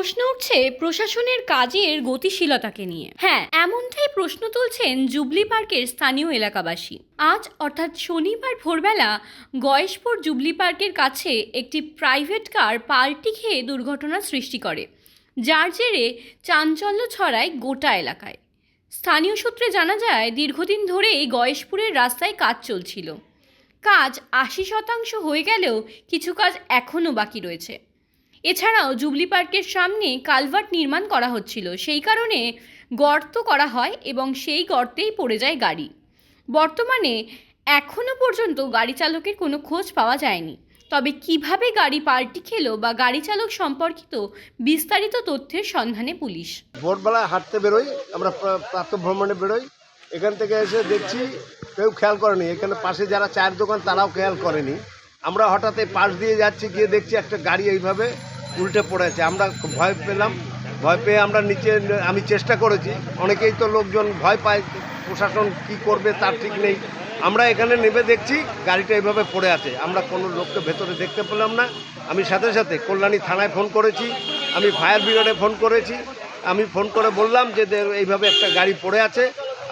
প্রশ্ন উঠছে প্রশাসনের কাজের গতিশীলতাকে নিয়ে। হ্যাঁ এমনটাই প্রশ্ন তুলছেন জুবলি পার্কের স্থানীয় এলাকাবাসী। আজ, অর্থাৎ শনিবার ভোরবেলা, গয়েশপুর জুবলি পার্কের কাছে একটি প্রাইভেট কার পাল্টি খেয়ে দুর্ঘটনার সৃষ্টি করে, যার জেরে চাঞ্চল্য ছড়ায় গোটা এলাকায়। স্থানীয় সূত্রে জানা যায়, দীর্ঘদিন ধরেই গয়েশপুরের রাস্তায় কাজ চলছিল। কাজ আশি শতাংশ হয়ে গেলেও কিছু কাজ এখনও বাকি রয়েছে। এছাড়াও জুবলি পার্কের সামনে কালভার্ট নির্মাণ করা হচ্ছিল। সেই কারণে গর্ত করা হয় এবং সেই গর্তেই পড়ে যায় গাড়ি। বর্তমানে এখনও পর্যন্ত গাড়ি চালকের কোনো খোঁজ পাওয়া যায়নি। তবে কীভাবে গাড়ি পাল্টি খেলো বা গাড়ি চালক সম্পর্কিত বিস্তারিত তথ্যের সন্ধানে পুলিশ। ভোরবেলা হাঁটতে বেরোই, আমরা প্রা- ভ্রমণে বেরোই। এখান থেকে এসে দেখছি কেউ খেয়াল করেনি। এখানে পাশে যারা চায়ের দোকান, তারাও খেয়াল করেনি। আমরা হঠাৎ পাশ দিয়ে যাচ্ছি, গিয়ে দেখছি একটা গাড়ি এইভাবে উল্টে পড়ে আছে আমরা ভয় পেলাম। ভয় পেয়ে আমরা নিচে, আমি চেষ্টা করেছি। অনেকেই তো লোকজন ভয় পায়, প্রশাসন কি করবে তার ঠিক নেই। আমরা এখানে নেমে দেখছি, গাড়িটা এইভাবে পড়ে আছে। আমরা কোনো লোককে ভেতরে দেখতে পেলাম না। আমি সাথে সাথে কল্যাণী থানায় ফোন করেছি। আমি ফায়ার ব্রিগেডে ফোন করেছি। আমি ফোন করে বললাম যে এইভাবে একটা গাড়ি পড়ে আছে।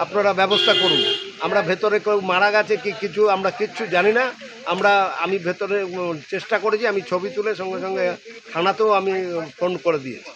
আপনারা ব্যবস্থা করুন। আমরা ভেতরে কেউ মারা গেছে কি কিছু আমরা কিচ্ছু জানি না। আমরা, আমি ভেতরে চেষ্টা করেছি, আমি ছবি তুলে সঙ্গে সঙ্গে থানাতেও আমি ফোন করে দিয়েছি।